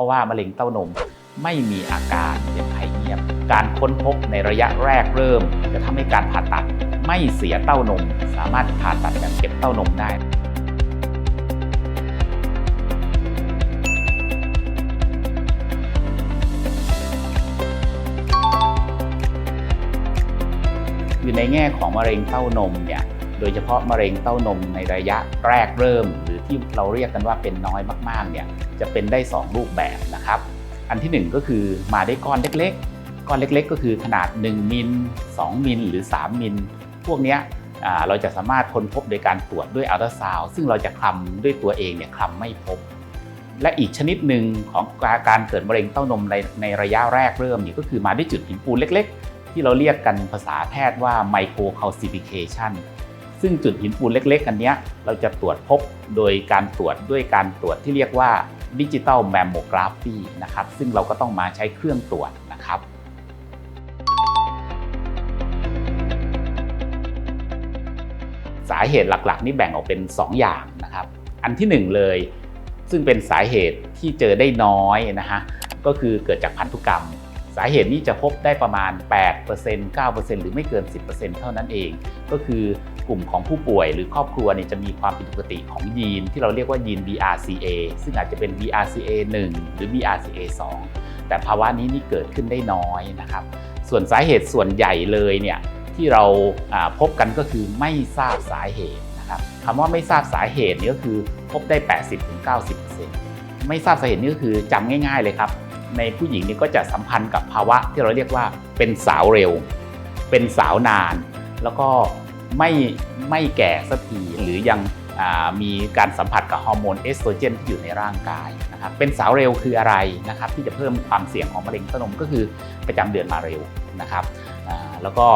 เพราะว่ามะเร็งเต้านมไม่มีอาการเป็นภัยเงียบ การค้นพบในระยะแรกเริ่ม จะทำให้การผ่าตัดไม่เสียเต้านม สามารถผ่าตัดแบบเก็บเต้านมได้คือในแง่ของมะเร็งเต้านมเนี่ย โดยเฉพาะมะเร็งเต้านมในระยะแรกเริ่ม ที่เราเรียกกันว่าเป็นน้อยมากๆเนี่ยจะเป็นได้ 2 รูปแบบนะครับ อันที่ 1 ก็คือมาได้ก้อนเล็กๆ ก้อนเล็ก ๆ ก็คือขนาด 1 มิล 2 มิล หรือ 3 มิล พวกเนี้ยเราจะสามารถค้นพบโดยการตรวจด้วยอัลตราซาวด์ซึ่งเราจะคลำด้วยตัวเองเนี่ยคลำไม่พบ และอีกชนิดหนึ่งของการเกิดมะเร็งเต้านมในในระยะแรกเริ่มนี่ก็คือมาด้วยจุดหินปูนเล็ก ๆ ที่เราเรียกกันภาษาแพทย์ว่า microcalcification ซึ่ ซึ่งจุดหินปูนเล็กๆ อันเนี้ยเราจะตรวจพบโดยการตรวจด้วยการตรวจที่เรียกว่าดิจิตอลแมมโมกราฟีนะครับซึ่งเราก็ต้องมาใช้เครื่องตรวจนะครับสาเหตุหลักๆ นี่แบ่งออกเป็น 2 อย่างนะครับ อันที่ 1 เลย ซึ่งเป็นสาเหตุที่เจอได้น้อยนะฮะก็คือเกิดจากพันธุกรรม สาเหตุนี้จะพบได้ประมาณ 8% 9%หรือไม่เกิน 10%เท่านั้นเอง ก็คือ กลุ่มของผู้ป่วยหรือครอบครัวเนี่ยจะมีความผิดปกติของยีนที่เราเรียกว่ายีน BRCA ซึ่งอาจจะเป็น BRCA 1 หรือ BRCA 2 แต่ภาวะนี้นี่เกิดขึ้นได้น้อยนะครับ ส่วนสาเหตุส่วนใหญ่เลยเนี่ยที่เราพบกันก็คือไม่ทราบสาเหตุนะครับคำว่าไม่ทราบสาเหตุนี่ก็คือพบได้ 80-90%ไม่ทราบสาเหตุนี่ก็คือจำง่ายๆเลยครับในผู้หญิงนี่ก็จะสัมพันธ์กับภาวะที่เราเรียกว่าเป็นสาวเร็ว เป็นสาวนาน แล้วก็ ไม่ไม่แก่สักทีหรือยังมีการสัมผัสกับฮอร์โมนเอสโตรเจนที่อยู่ในร่างกายนะครับเป็นสาวเร็วคืออะไรนะครับที่จะเพิ่มความเสี่ยงของมะเร็งเต้านมก็คือประจำเดือนมาเร็วนะครับแล้วก็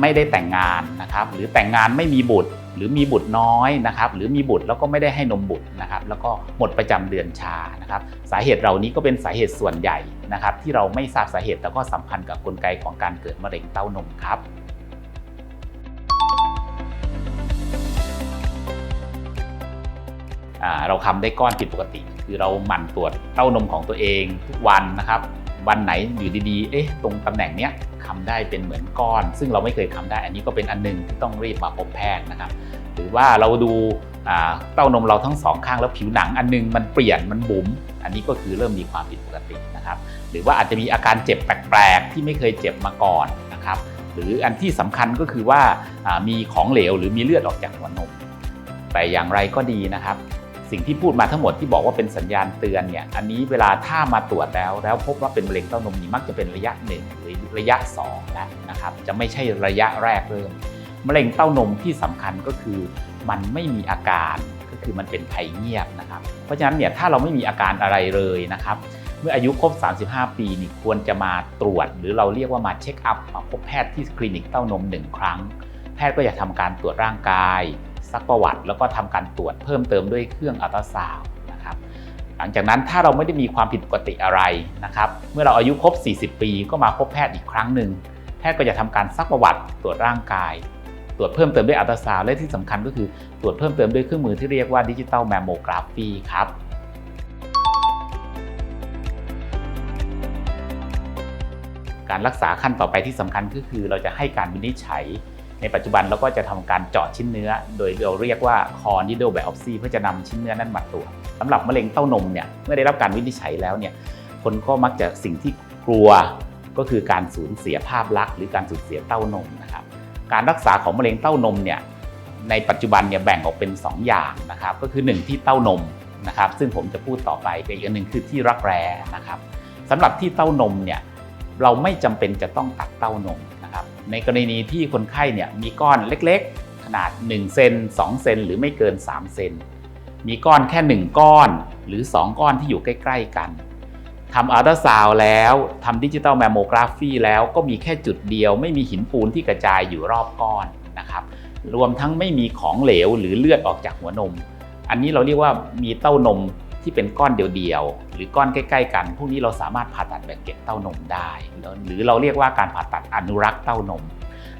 ไม่ได้แต่งงานนะครับหรือแต่งงานไม่มีบุตรหรือมีบุตรน้อยนะครับหรือมีบุตรแล้วก็ไม่ได้ให้นมบุตรนะครับแล้วก็หมดประจำเดือนชานะครับสาเหตุเหล่านี้ก็เป็นสาเหตุส่วนใหญ่นะครับที่เราไม่ทราบสาเหตุแต่ก็สัมพันธ์กับกลไกของการเกิดมะเร็งเต้านมครับ เราทำได้ก้อนผิดปกติ คือเราหมั่นตรวจเต้านมของตัวเองทุกวันนะครับ วันไหนอยู่ดีๆ เอ๊ะ ตรงตำแหน่งเนี้ยคำได้เป็นเหมือนก้อน ซึ่งเราไม่เคยคำได้ อันนี้ก็เป็นอันหนึงที่ต้องรีบมาพบแพทย์นะครับ หรือว่าเราดูเต้านมเราทั้งสองข้างแล้วผิวหนังอันหนึงมันเปลี่ยนมันบุ๋มอันนี้ก็คือเริ่มมีความผิดปกตินะครับ หรือว่าอาจจะมีอาการเจ็บแปลกๆที่ไม่เคยเจ็บมาก่อนนะครับ หรืออันที่สำคัญก็คือว่าอ่ามีของเหลวหรือมีเลือดออกจากหัวนม แต่อย่างไรก็ดีนะครับ สิ่งที่พูดมาทั้งหมดที่บอกว่าเป็นสัญญาณเตือนเนี่ย อันนี้เวลาถ้ามาตรวจแล้ว แล้วพบว่าเป็นมะเร็งเต้านมนี่มักจะเป็นระยะ1หรือระยะ2แล้วนะครับ จะไม่ใช่ระยะแรกเริ่มมะเร็งเต้านมที่สำคัญก็คือมันไม่มีอาการก็คือมันเป็นภัยเงียบนะครับ เพราะฉะนั้นเนี่ยถ้าเราไม่มีอาการอะไรเลยนะครับ เมื่ออายุครบ 35 ปีนี่ควรจะมาตรวจ หรือเราเรียกว่ามาเช็คอัพมาพบแพทย์ที่คลินิกเต้านมหนึ่งครั้ง แพทย์ก็จะทำการตรวจร่างกาย ซักประวัติ แล้วก็ทำการตรวจเพิ่มเติมด้วยเครื่องอัลตราซาวด์นะครับหลังจากนั้นถ้าเราไม่ได้มีความผิดปกติอะไรนะครับเมื่อเราอายุครบ 40 ปี ก็มาพบแพทย์อีกครั้งหนึ่งแพทย์ก็จะทำการซักประวัติตรวจร่างกาย ตรวจเพิ่มเติมด้วยอัลตราซาวด์และที่สำคัญก็คือตรวจเพิ่มเติมด้วยเครื่องมือที่เรียกว่าดิจิตอลแมมโมกราฟีครับการรักษาขั้นต่อไปที่สำคัญก็คือเราจะให้การวินิจฉัย ในปัจจุบันเราก็จะทำการเจาะชิ้นเนื้อ โดยเราเรียกว่า core needle biopsy เพื่อจะนำชิ้นเนื้อนั้นมาตรวจสำหรับมะเร็งเต้านมเนี่ยเมื่อได้รับการวินิจฉัยแล้วเนี่ยคนก็มักจะสิ่งที่กลัวก็คือการสูญเสียภาพลักษณ์หรือการสูญเสียเต้านมนะครับการรักษาของมะเร็งเต้านมเนี่ยในปัจจุบันเนี่ยแบ่งออกเป็น 2 อย่างนะครับก็คือ 1 ที่เต้านมนะครับซึ่งผมจะพูดต่อไปอีกอันหนึ่งคือที่รักแร้นะครับสำหรับที่เต้านมเนี่ยเราไม่จำเป็นจะต้องตัดเต้านม ในกรณีที่คนไข้เนี่ยมีก้อนเล็กๆ ขนาด 1 เซน2 เซนหรือไม่เกิน 3 เซน มีก้อนแค่ 1 ก้อนหรือ 2 ก้อนที่อยู่ใกล้ ๆ กันทำอัลตราซาวด์แล้วทำดิจิตอลแมมโมกราฟีแล้วก็มีแค่จุดเดียว ไม่มีหินปูนที่กระจายอยู่รอบก้อนนะครับรวมทั้งไม่มีของเหลวหรือเลือดออกจากหัวนม อันนี้เราเรียกว่ามีเต้านม ที่เป็นก้อนเดียวๆ หรือก้อนใกล้ ๆ กัน พวกนี้เราสามารถผ่าตัดแบบเก็บเต้านมได้ หรือเราเรียกว่าการผ่าตัดอนุรักษ์เต้านม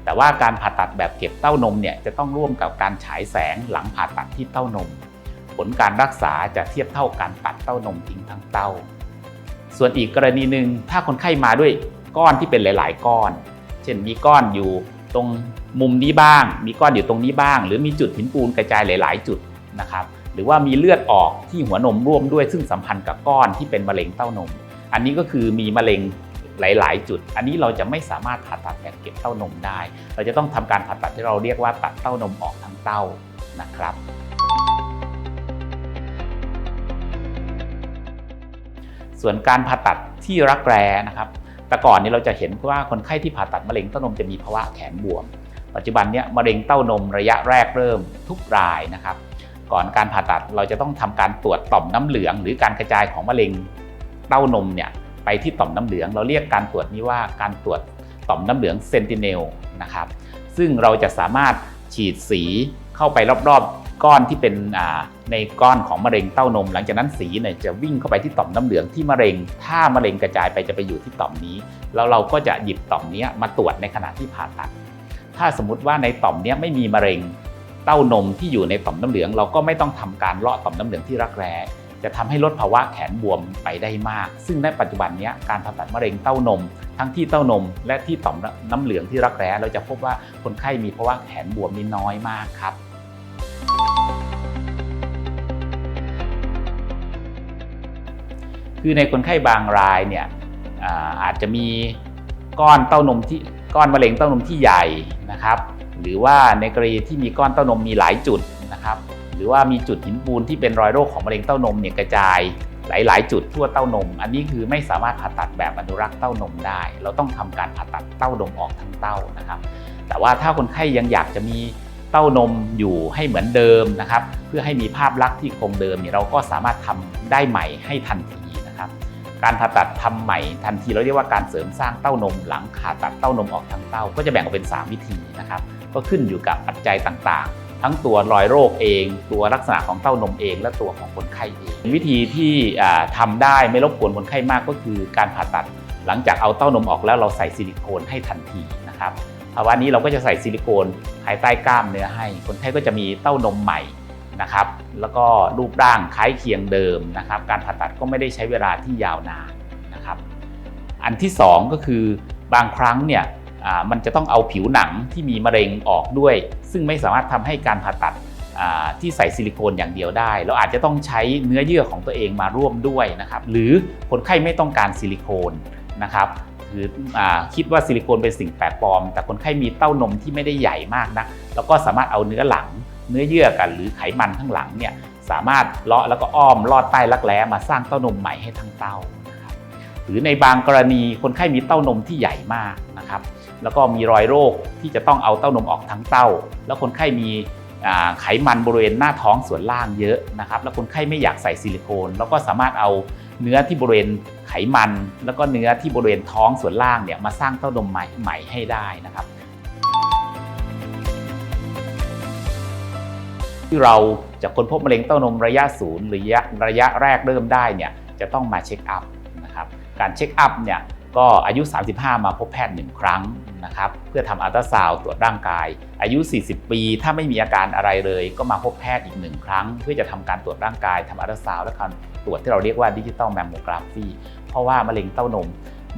แต่ว่าการผ่าตัดแบบเก็บเต้านมเนี่ยจะต้องร่วมกับการฉายแสงหลังผ่าตัดที่เต้านม ผลการรักษาจะเทียบเท่าการตัดเต้านมทิ้งทั้งเต้า ส่วนอีกกรณีหนึ่งถ้าคนไข้มาด้วยก้อนที่เป็นหลาย ๆ ก้อน เช่นมีก้อนอยู่ตรงมุมนี้บ้าง มีก้อนอยู่ตรงนี้บ้าง หรือมีจุดหินปูนกระจายหลาย ๆ จุดนะครับ หรือว่ามีเลือดออกที่หัวนมร่วมด้วยซึ่งสัมพันธ์กับก้อนที่เป็นมะเร็งเต้านม อันนี้ก็คือมีมะเร็งหลาย ๆ จุด อันนี้เราจะไม่สามารถผ่าตัดแบบเก็บเต้านมได้ เราจะต้องทำการผ่าตัดที่เราเรียกว่าตัดเต้านมออกทั้งเต้านะครับ ส่วนการผ่าตัดที่รักแร้นะครับ แต่ก่อนนี้เราจะเห็นว่าคนไข้ที่ผ่าตัดมะเร็งเต้านมจะมีภาวะแขนบวม ปัจจุบันเนี้ยมะเร็งเต้านมระยะแรกเริ่มทุกรายนะครับ ก่อนการผ่าตัดเราจะต้องทำการตรวจต่อมน้ำเหลือง หรือการกระจายของมะเร็งเต้านมเนี่ยไปที่ต่อมน้ำเหลือง เราเรียกการตรวจนี้ว่าการตรวจต่อมน้ำเหลืองเซนติเนลนะครับซึ่งเราจะสามารถฉีดสีเข้าไปรอบๆ ก้อนที่เป็นในก้อนของมะเร็งเต้านม หลังจากนั้นสีเนี่ยจะวิ่งเข้าไปที่ต่อมน้ำเหลืองที่มะเร็ง ถ้ามะเร็งกระจายไปจะไปอยู่ที่ต่อมนี้ แล้วเราก็จะหยิบต่อมนี้มาตรวจในขณะที่ผ่าตัด ถ้าสมมติว่าในต่อมนี้ไม่มีมะเร็ง เต้านมที่อยู่ในต่อมน้ำเหลือง เราก็ไม่ต้องทำการเลาะต่อมน้ำเหลืองที่รักแร้จะทำให้ลดภาวะแขนบวมไปได้มาก ซึ่งในปัจจุบันนี้การผ่าตัดมะเร็งเต้านม ทั้งที่เต้านม และที่ต่อมน้ำเหลืองที่รักแร้เราจะพบว่าคนไข้มีภาวะแขนบวมนี่น้อยมากครับคือในคนไข้บางรายเนี่ยอาจจะมีก้อนเต้านมที่ก้อนมะเร็งเต้านมที่ใหญ่นะครับ หรือว่าในกรณีที่มีก้อนเต้านมมีหลายจุดนะครับหรือว่ามีจุดหินปูนที่เป็นรอยโรคของมะเร็งเต้านมเนี่ยกระจายหลาย ๆ จุดทั่วเต้านม อันนี้คือไม่สามารถผ่าตัดแบบอนุรักษ์เต้านมได้ เราต้องทำการผ่าตัดเต้านมออกทั้งเต้านะครับ แต่ว่าถ้าคนไข้ยังอยากจะมีเต้านมอยู่ให้เหมือนเดิมนะครับ เพื่อให้มีภาพลักษณ์ที่คงเดิมเนี่ยเราก็สามารถทำได้ใหม่ให้ทันทีนะครับ การผ่าตัดทำใหม่ทันทีเราเรียกว่าการเสริมสร้างเต้านม หลังผ่าตัดเต้านมออกทั้งเต้า ก็จะแบ่งออกเป็น 3 วิธีนะครับ ก็ขึ้นอยู่กับปัจจัยต่างๆ ทั้งตัวรอยโรคเอง ตัวลักษณะของเต้านมเอง และตัวของคนไข้เอง วิธีที่ทำได้ไม่รบกวนคนไข้มากก็คือการผ่าตัด หลังจากเอาเต้านมออกแล้วเราใส่ซิลิโคนให้ทันทีนะครับภาวะนี้เราก็จะใส่ซิลิโคนภายใต้กล้ามเนื้อให้ คนไข้ก็จะมีเต้านมใหม่นะครับแล้วก็รูปร่างคล้ายเคียงเดิมนะครับการผ่าตัดก็ไม่ได้ใช้เวลาที่ยาวนานนะครับอันที่ 2 ก็คือบางครั้งเนี่ย มันจะต้องเอาผิวหนังที่มีมะเร็งออกด้วย ซึ่งไม่สามารถทำให้การผ่าตัดที่ใส่ซิลิโคนอย่างเดียวได้ เราอาจจะต้องใช้เนื้อเยื่อของตัวเองมาร่วมด้วยนะครับ หรือคนไข้ไม่ต้องการซิลิโคนนะครับคืออคิดว่าซิลิโคนเป็นสิ่งแปลกปลอม แต่คนไข้มีเต้านมที่ไม่ได้ใหญ่มากนะเราก็สามารถเอาเนื้อหลัง เนื้อเยื่อกัน หรือไขมันข้างหลังเนี่ยสามารถเลาะแล้วก็อ้อมลอดใต้รักแร้มาสร้างเต้านมใหม่ให้ทั้งเต้านะครับหรือในบางกรณีคนไข้มีเต้านมที่ใหญ่มากนะครับ แล้วก็มีรอยโรคที่จะต้องเอาเต้านมออกทั้งเต้า แล้วคนไข้มีไขมันบริเวณหน้าท้องส่วนล่างเยอะนะครับ แล้วคนไข้ไม่อยากใส่ซิลิโคน แล้วก็สามารถเอาเนื้อที่บริเวณไขมัน แล้วก็เนื้อที่บริเวณท้องส่วนล่างเนี่ยมาสร้างเต้านมใหม่ใหม่ให้ได้นะครับที่เราจะค้นพบมะเร็งเต้านมระยะศูนย์หรือระยะระยะแรกเริ่มได้เนี่ยจะต้องมาเช็คอัพนะครับการเช็คอัพเนี่ย ก็อายุ 35 มาพบแพทย์1ครั้งนะครับเพื่อทำอัลตราซาวตรวจร่างกาย อายุ 40 ปี ถ้าไม่มีอาการอะไรเลย ก็มาพบแพทย์อีก1ครั้ง เพื่อจะทำการตรวจร่างกายทำอัลตราซาวและการตรวจที่เราเรียกว่าดิจิตอลแมมโมกราฟีเพราะว่ามะเร็งเต้านม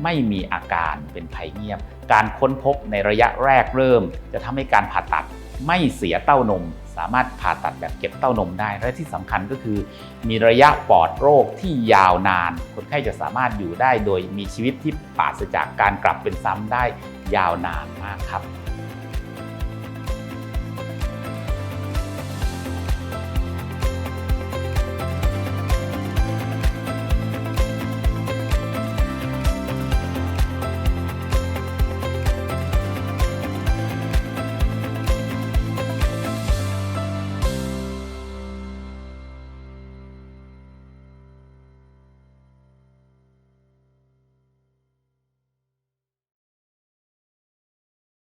ไม่มีอาการเป็นภัยเงียบ การค้นพบในระยะแรกเริ่ม จะทำให้การผ่าตัด ไม่เสียเต้านม สามารถผ่าตัดแบบเก็บเต้านมได้ และที่สำคัญก็คือ มีระยะปลอดโรคที่ยาวนาน คนไข้จะสามารถอยู่ได้โดยมีชีวิตที่ปราศจากการกลับเป็นซ้ำได้ยาวนานมากครับ